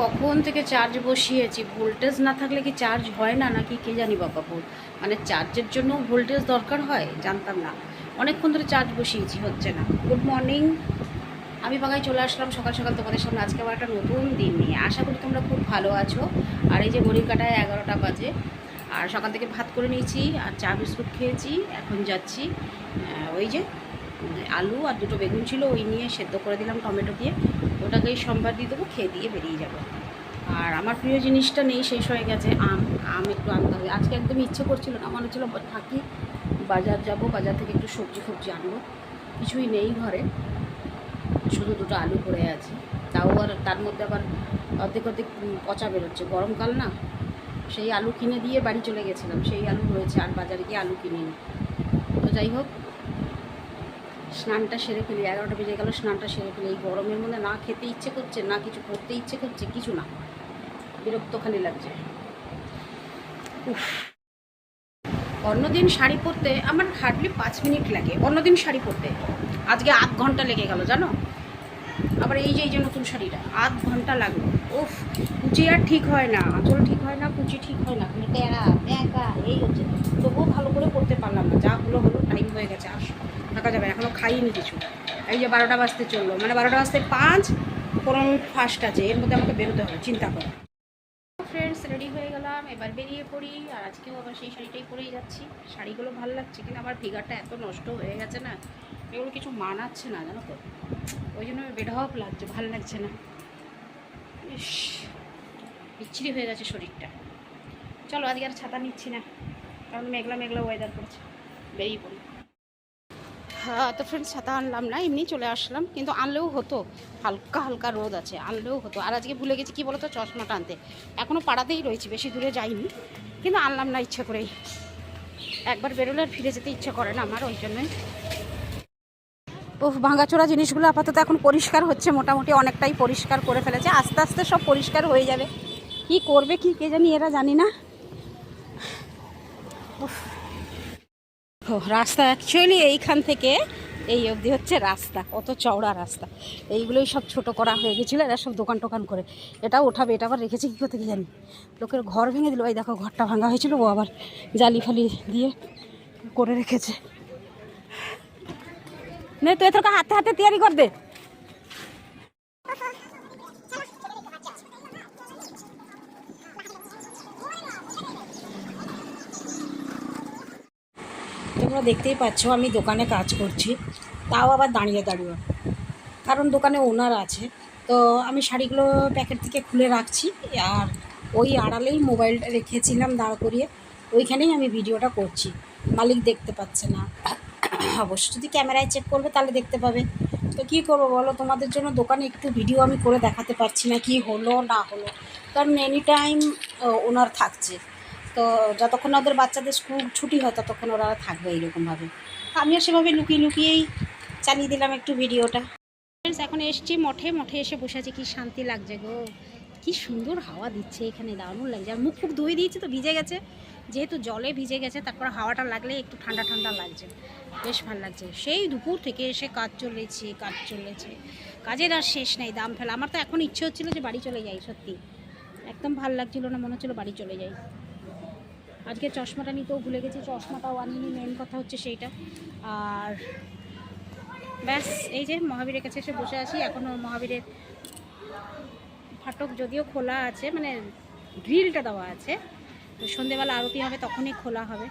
কখন থেকে চার্জ বসিয়েছি? ভোল্টেজ না থাকলে কি চার্জ হয় না? নাকি কে জানি বাবা বল মানে চার্জের জন্য ভোল্টেজ দরকার হয়? জানতাম না। অনেকক্ষণ ধরে চার্জ বসিয়েছি, হচ্ছে না। গুড মর্নিং আমি বাগায় চলে আসলাম সকাল সকাল তোমাদের সামনে। আজকে আবার একটা নতুন দিন নিয়ে। আশা করি তোমরা খুব ভালো আছো। আর এই যে ঘড়ির কাটায় এগারোটা বাজে। আর সকাল থেকে ভাত করে নিয়েছি, আর চা, বিস্কুট খেয়েছি। এখন যাচ্ছি ওই যে আলু আর দুটো বেগুন ছিল, ওই নিয়ে সেদ্ধ করে দিলাম টমেটো দিয়ে। ওটাকেই সম্বার দিয়ে দেবো, খেয়ে দিয়ে বেরিয়ে যাব। আর আমার প্রিয় জিনিসটা নেই, শেষ হয়ে গেছে আম। আম একটু আনতে হবে। আজকে একদম ইচ্ছে করছিল না, মনে হচ্ছিল থাকি, বাজার যাব, বাজার থেকে একটু সবজি ফবজি আনব। কিছুই নেই ঘরে, শুধু দুটো আলু পড়ে আছে। তাও আর তার মধ্যে আবার অর্ধেক অর্ধেক পচা বেরোচ্ছে। গরমকাল না, সেই আলু কিনে দিয়ে বাড়ি চলে গেছিলাম। সেই আলু রয়েছে, আর বাজারে গিয়ে আলু কিনিনি। তো যাই হোক স্নানটা সেরে ফেলি, এগারোটা বেজে গেল, স্নানটা সেরে ফেলি। এই গরমের মধ্যে না খেতে ইচ্ছে করছে, না কিছু করতে ইচ্ছে করছে, কিছু না। বিরক্ত খালি লাগছে অন্যদিন শাড়ি পরতে আমার হার্ডলি পাঁচ মিনিট লাগে। অন্যদিন শাড়ি পরতে। আজকে আধ ঘণ্টা লেগে গেল, জানো? আবার এই যে এই যে নতুন শাড়িটা, আধ ঘণ্টা লাগল। উফ, কুচি আর ঠিক হয় না। আঁচল ঠিক হয় না, কুচি ঠিক হয় না। এই হচ্ছে তবুও ভালো করে পড়তে পারলাম না যা হলো হলো টাইম হয়ে গেছে আর থাকা যাবে না, এখনও খাইনি কিছু। এই যে বারোটা বাজতে চলল। মানে বারোটা বাজতে পাঁচ মিনিট ফার্স্ট আছে। এর মধ্যে আমাকে বেরোতে হবে, চিন্তা করো। ফ্রেন্ডস রেডি হয়ে গেলাম, এবার বেরিয়ে পড়ি। আর আজকেও আবার সেই শাড়িটাই পরেই যাচ্ছি। শাড়িগুলো ভালো লাগছে কিন্তু আমার ফিগারটা এত নষ্ট হয়ে গেছে না। এগুলো কিছু মানাচ্ছে না, জানো তো? ওই জন্য বেঢপ লাগছে, ভালো লাগছে না। বিচ্ছিরি হয়ে গেছে শরীরটা। চলো, আজকে আর ছাতা নিচ্ছি না। কারণ মেঘলা মেঘলা ওয়েদার করছে। বেরিয়ে পড়ি। তো ফ্রেন্ডস ছাতা আনলাম না এমনি চলে আসলাম, কিন্তু আনলেও হতো। হালকা হালকা রোদ আছে, আনলেও হতো। আর আজকে ভুলে গেছি, কি বলতো চশমাটা আনতে এখনও পাড়াতেই রয়েছি, বেশি দূরে যাইনি, কিন্তু আনলাম না ইচ্ছে করেই। একবার বেরোলে আর ফিরে যেতে ইচ্ছে করে না আমার, ওই জন্যই ও ভাঙাচোরা জিনিসগুলো আপাতত এখন পরিষ্কার হচ্ছে, মোটামুটি অনেকটাই পরিষ্কার করে ফেলেছে। আস্তে আস্তে সব পরিষ্কার হয়ে যাবে। কি করবে, কি কে জানি, এরা জানি না। রাস্তা অ্যাকচুয়ালি এইখান থেকে এই অবধি হচ্ছে রাস্তা কত চওড়া রাস্তা। এইগুলোই সব ছোট করা হয়ে গেছিল, এরা সব দোকান টোকান করে। এটা ওঠাবে, এটা আবার রেখেছে কী করতে কি জানি? লোকের ঘর ভেঙে দিল ওই দেখো ঘরটা ভাঙা হয়েছিল, ও আবার জালি ফালি দিয়ে করে রেখেছে। নে, তুই তোর হাতে হাতে তৈরি কর দে তোমরা দেখতেই পাচ্ছ আমি দোকানে কাজ করছি। তাও আবার দাঁড়িয়ে দাঁড়িয়ে। কারণ দোকানে ওনার আছে। তো আমি শাড়িগুলো প্যাকেট থেকে খুলে রাখছি। আর ওই আড়ালেই মোবাইলটা রেখেছিলাম দাঁড় করিয়ে। ওইখানেই আমি ভিডিওটা করছি। মালিক দেখতে পাচ্ছে না। অবশ্য যদি ক্যামেরায় চেক করবে তাহলে দেখতে পাবে। তো কী করব বলো? তোমাদের জন্য দোকানে একটু ভিডিও আমি করে দেখাতে পারছি না কি হলো না হলো। কারণ এনি টাইম ওনার থাকছে। তো যতক্ষণ ওদের বাচ্চাদের স্কুল ছুটি হয়, ততক্ষণ ওরা থাকবে এইরকমভাবে আমিও সেভাবে লুকিয়ে লুকিয়েই চালিয়ে দিলাম একটু ভিডিওটা। ফ্রেন্ডস এখন এসছি মঠে। মঠে এসে বসে আছি। কি শান্তি লাগছে গো। কি সুন্দর হাওয়া দিচ্ছে এখানে, দারুণ লাগছে। আর মুখ ফুক ধুয়ে দিয়েছি তো ভিজে গেছে। যেহেতু জলে ভিজে গেছে, তারপর হাওয়াটা লাগলে একটু ঠান্ডা ঠান্ডা লাগছে। বেশ ভালো লাগছে। সেই দুপুর থেকে এসে কাজ চলেছে কাজ চলেছে। কাজের আর শেষ নেই, দাম ফেলা। আমার তো এখন ইচ্ছে হচ্ছিল যে বাড়ি চলে যাই, সত্যি। একদম ভালো লাগছিল না, মনে হচ্ছিল বাড়ি চলে যাই। আজকে চশমাটা নিতেও ভুলে গেছি চশমাটাও আনিনি মেন কথা হচ্ছে সেইটা। আর ব্যাস, এই যে মহাবীরের কাছে এসে বসে আছি এখনও মহাবীরের ফাটক যদিও খোলা আছে মানে গ্রিলটা দেওয়া আছে সন্ধেবেলা আরতি হবে, তখনই খোলা হবে।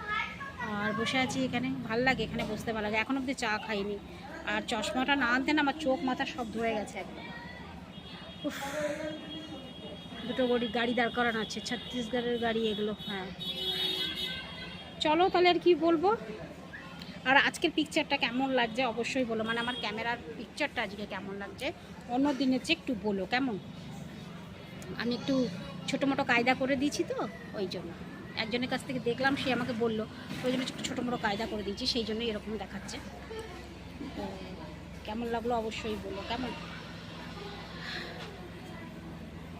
আর বসে আছি এখানে, ভালো লাগে এখানে বসতে, ভালো লাগে। এখন অবধি চা খাইনি। আর চশমাটা না আনতে না আমার চোখ মাথা সব ধরে গেছে একদম। দুটো গাড়ি গাড়ি দাঁড় করানো আছে, ছত্তিশগড়ের গাড়ি এগুলো হ্যাঁ। চলো তাহলে আর কি বলব? আর আজকের পিকচারটা কেমন লাগছে অবশ্যই বলো। মানে আমার ক্যামেরার পিকচারটা আজকে কেমন লাগছে? অন্য দিনের চেয়ে একটু বলো, কেমন? আমি একটু ছোটো মোটো কায়দা করে দিয়েছি তো, ওই জন্য। একজনের কাছ থেকে দেখলাম, সে আমাকে বলল, ওই জন্য একটু ছোটো মোটো কায়দা করে দিয়েছি, সেই জন্য এরকম দেখাচ্ছে। তো কেমন লাগল অবশ্যই বলো, কেমন?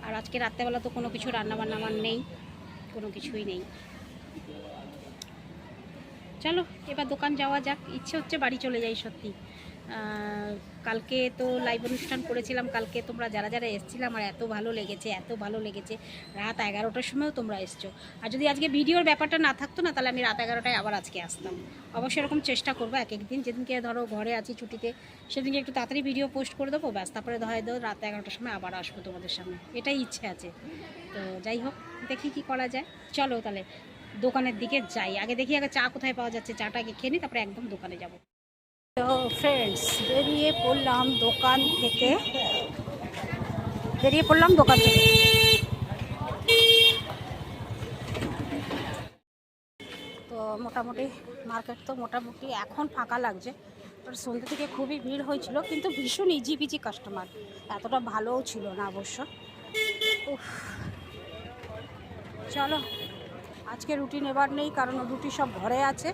আর আজকে রাত্রেবেলা তো কোনো কিছু রান্নাবান্না আমার নেই, কোনো কিছুই নেই। চলো, এবার দোকান যাওয়া যাক। ইচ্ছে হচ্ছে বাড়ি চলে যাই সত্যি। কালকে তো লাইভ অনুষ্ঠান করেছিলাম, কালকে তোমরা যারা যারা এসেছিলে, আমার এত ভালো লেগেছে, এত ভালো লেগেছে। রাত এগারোটার সময়ও তোমরা এসছো। আর যদি আজকে ভিডিওর ব্যাপারটা না থাকতো না, তাহলে আমি রাত এগারোটায় আবার আজকে আসতাম। অবশ্যই এরকম চেষ্টা করব এক একদিন যেদিনকে ধরো ঘরে আছি ছুটিতে, সেদিনকে একটু তাড়াতাড়ি ভিডিও পোস্ট করে দেবো, ব্যাস, তারপরে ধরে হয়তো রাত এগারোটার সময় আবার আসব তোমাদের সামনে। এটাই ইচ্ছে আছে। তো যাই হোক, দেখি কি করা যায়। চলো তাহলে দোকানের দিকে যাই। আগে দেখি আগে চা কোথায় পাওয়া যাচ্ছে, চাটা আগে খেয়ে নিই, তারপরে একদম দোকানে যাব। তো ফ্রেন্ডস বেরিয়ে পড়লাম দোকান থেকে। বেরিয়ে পড়লাম দোকান থেকে। তো মোটামুটি মার্কেট তো মোটামুটি এখন ফাঁকা লাগছে। আর সন্ধ্যে থেকে খুবই ভিড় হয়েছিল, কিন্তু ভীষণ ইজি পিজি কাস্টমার এতটা ভালোও ছিল না অবশ্য। উফ। চলো আজকে রুটি নেবার নেই, কারণ রুটি সব ঘরে আছে।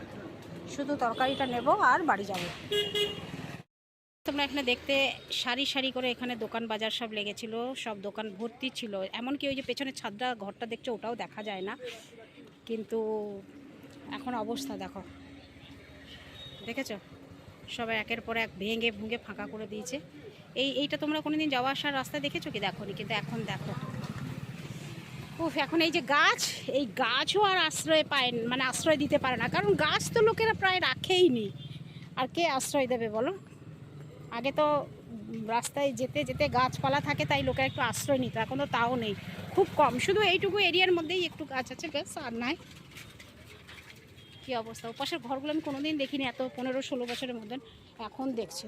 শুধু তরকারিটা নেব আর বাড়ি যাব। তোমরা এখানে দেখতে সারি সারি করে এখানে দোকান বাজার সব লেগেছিল, সব দোকান ভর্তি ছিল। এমনকি ওই যে পেছনে ছাদটা, ঘরটা দেখছ, ওটাও দেখা যায় না। কিন্তু এখন অবস্থা দেখো। দেখেছ? সবাই একের পর এক ভেঙে ভুঙে ফাঁকা করে দিয়েছে। এই, এইটা তোমরা কোনোদিন যাওয়া আসার রাস্তায় দেখেছ কি? দেখো কিন্তু এখন দেখো। উফ, এখন এই যে গাছ, এই গাছও আর আশ্রয় পায় মানে আশ্রয় দিতে পারে না। কারণ গাছ তো লোকেরা প্রায় রাখেই নি আর কে আশ্রয় দেবে বলো? আগে তো রাস্তায় যেতে যেতে গাছপালা থাকে, তাই লোকেরা একটু আশ্রয় নিত, এখন তো তাও নেই। খুব কম, শুধু এইটুকু এরিয়ার মধ্যেই একটু গাছ আছে বেশ আর নাই। কী অবস্থা? ওপাশের ঘরগুলো আমি কোনোদিন দেখিনি, এত পনেরো ষোলো বছরের মতন এখন দেখছি।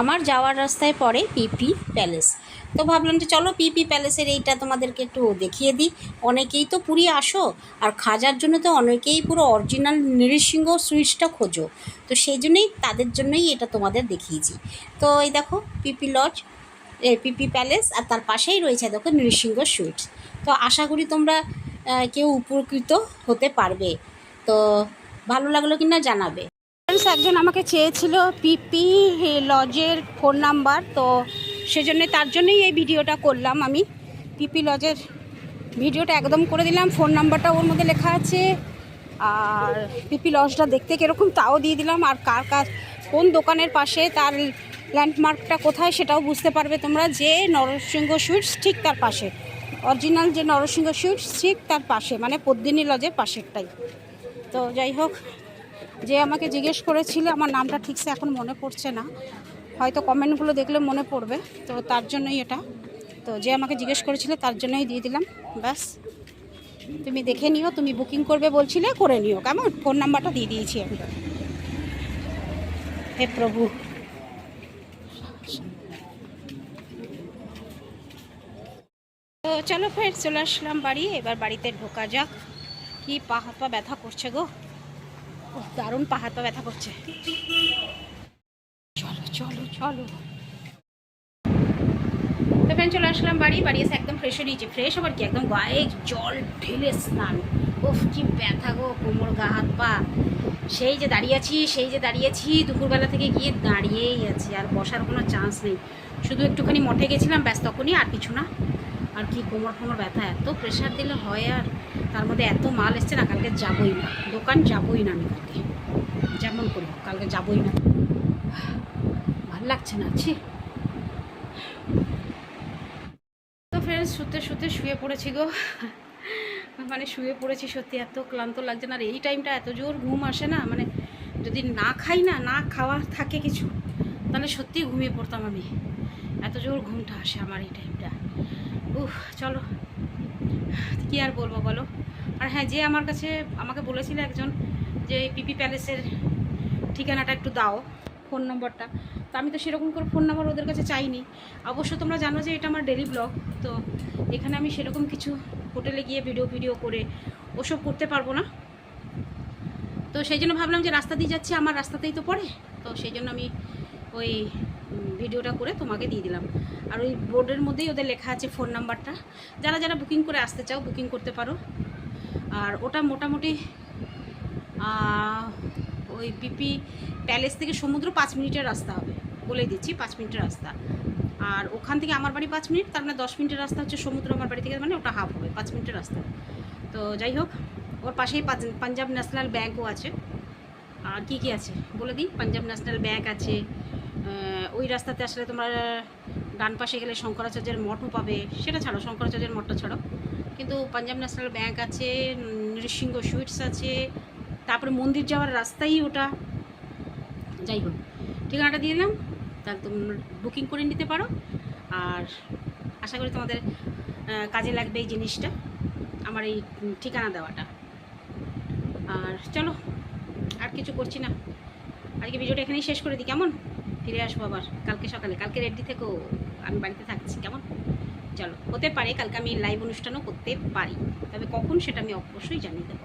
আমার যাওয়ার রাস্তায় পড়ে পিপি প্যালেস। তো ভাবলাম যে চলো পিপি প্যালেসের এইটা তোমাদেরকে একটু দেখিয়ে দিই। অনেকেই তো পুরী আসো, আর খাজার জন্য তো অনেকেই পুরো অরিজিনাল নৃসিংহ সুইচটা খোঁজো। তো সেই জন্যই তাদের জন্যই এটা তোমাদের দেখিয়েছি। তো এই দেখো, পিপি লজ পিপি প্যালেস আর তার পাশেই রয়েছে দেখো নৃসিংহ সুইটস। তো আশা করি তোমরা কেউ উপকৃত হতে পারবে। তো ভালো লাগল কিনা জানাবে। একজন আমাকে চেয়েছিল পিপি লজের ফোন নাম্বার তো সেজন্য তার জন্যই এই ভিডিওটা করলাম আমি। পিপি লজের ভিডিওটা একদম করে দিলাম। ফোন নাম্বারটা ওর মধ্যে লেখা আছে। আর পিপি লজটা দেখতে কীরকম তাও দিয়ে দিলাম। আর কার কার, কোন দোকানের পাশে তার ল্যান্ডমার্কটা কোথায় সেটাও বুঝতে পারবে তোমরা। যে নরসিংহ সুইটস ঠিক তার পাশে। অরিজিনাল যে নরসিংহ সুইটস ঠিক তার পাশে মানে পদ্মিনী লজের পাশেরটাই। তো যাই হোক, যে আমাকে জিজ্ঞেস করেছিল, আমার নামটা ঠিকসে এখন মনে পড়ছে না। হয়তো কমেন্টগুলো দেখলে মনে পড়বে। তো তার জন্যই এটা। তো যে আমাকে জিজ্ঞেস করেছিল, তার জন্যই দিয়ে দিলাম। ব্যাস। তুমি দেখে নিও, তুমি বুকিং করবে বলছিলে, করে নিও। কেমন? ফোন নাম্বারটা দিয়ে দিয়েছি আমি। হে প্রভু। তো চলো ফের চলে আসলাম বাড়ি। এবার বাড়িতে ঢোকা যাক। কি পা হাত পা ব্যথা করছে গো। দারুণ পা হাত পা ব্যথা করছে। চলো চলো। তো ফ্রেন্ড চলে আসলাম বাড়ি। বাড়ি এসে একদম ফ্রেশ হয়ে নিয়েছি। ফ্রেশ আবার কি? একদম গায়ে জল ঢেলে স্নান। উফ, কি ব্যথা গো, কোমর, গা, হাত, পা। সেই যে দাঁড়িয়েছি সেই যে দাঁড়িয়েছি দুপুরবেলা থেকে গিয়ে দাঁড়িয়েই আছি। আর বসার কোনো চান্স নেই। শুধু একটুখানি মঠে গেছিলাম, ব্যাস তখনই আর কিছু না। আর কি কোমর ফোমর ব্যথা, এত প্রেশার দিলে হয় আর তার মধ্যে এত মাল এসছে না, কালকে যাবই না। দোকান যাবই না আমি কালকে। যেমন করি কালকে যাবই না। লাগছে না ছি তো ফ্রেন্ডস শুতে শুতে শুয়ে পড়েছি গো। মানে শুয়ে পড়েছি সত্যি, এত ক্লান্ত লাগছে না। আর এই টাইমটা এত জোর ঘুম আসে না মানে যদি না খাই না না খাওয়া থাকে কিছু, তাহলে সত্যি ঘুমিয়ে পড়তাম আমি। এত জোর ঘুমটা আসে আমার এই টাইমটা উফ, চলো। কি আর বলব বলো? আর হ্যাঁ যে আমার কাছে, আমাকে বলেছিল একজন যে পিপি প্যালেসের ঠিকানাটা একটু দাও ফোন নম্বরটা আমি তো সেরকম করে ফোন নাম্বার ওদের কাছে চাইনি। অবশ্য তোমরা জানো যে এটা আমার ডেলি ব্লগ তো এখানে আমি সেরকম কিছু হোটেলে গিয়ে ভিডিও ভিডিও করে ওসব করতে পারব না। তো সেই জন্য ভাবলাম যে রাস্তা দিয়ে যাচ্ছি, আমার রাস্তাতেই তো পড়ে। তো সেই জন্য আমি ওই ভিডিওটা করে তোমাকে দিয়ে দিলাম। আর ওই বোর্ডের মধ্যেই ওদের লেখা আছে ফোন নাম্বারটা যারা যারা বুকিং করে আসতে চাও বুকিং করতে পারো। আর ওটা মোটামুটি ওই পিপি প্যালেস থেকে সমুদ্র পাঁচ মিনিটের রাস্তা হবে বলে দিচ্ছি, পাঁচ মিনিটের রাস্তা। আর ওখান থেকে আমার বাড়ি পাঁচ মিনিট, তার মানে দশ মিনিটের রাস্তা হচ্ছে সমুদ্র আমার বাড়ি থেকে মানে ওটা হাফ হবে, পাঁচ মিনিটের রাস্তা। তো যাই হোক, ওর পাশেই পাঞ্জ- পাঞ্জাব ন্যাশনাল ব্যাঙ্কও আছে। আর কি কি আছে? বলে দিই, পাঞ্জাব ন্যাশনাল ব্যাঙ্ক আছে ওই রাস্তাতে আসলে তোমার ডান পাশে গেলে শঙ্করাচার্যের মঠও পাবে, সেটা ছাড়ো, শঙ্করাচার্যের মঠটা ছাড়ো। কিন্তু পাঞ্জাব ন্যাশনাল ব্যাঙ্ক আছে নৃসিংহ সুইটস আছে তারপরে মন্দির যাওয়ার রাস্তাই ওটা। যাই হোক, ঠিকানাটা দিয়ে দিলাম। তাহলে তোমরা বুকিং করে নিতে পারো। আর আশা করি তোমাদের কাজে লাগবে এই জিনিসটা, আমার এই ঠিকানা দেওয়াটা। আর চলো, আর কিছু করছি না। আজকে ভিডিওটা এখানেই শেষ করে দিই, কেমন? ফিরে আসব আবার কালকে সকালে। কালকে রেডি থেকো, আমি বাড়িতে থাকছি, কেমন? চলো, হতে পারে কালকে আমি লাইভ অনুষ্ঠানও করতে পারি। তবে কখন সেটা আমি অবশ্যই জানিয়ে দেবো।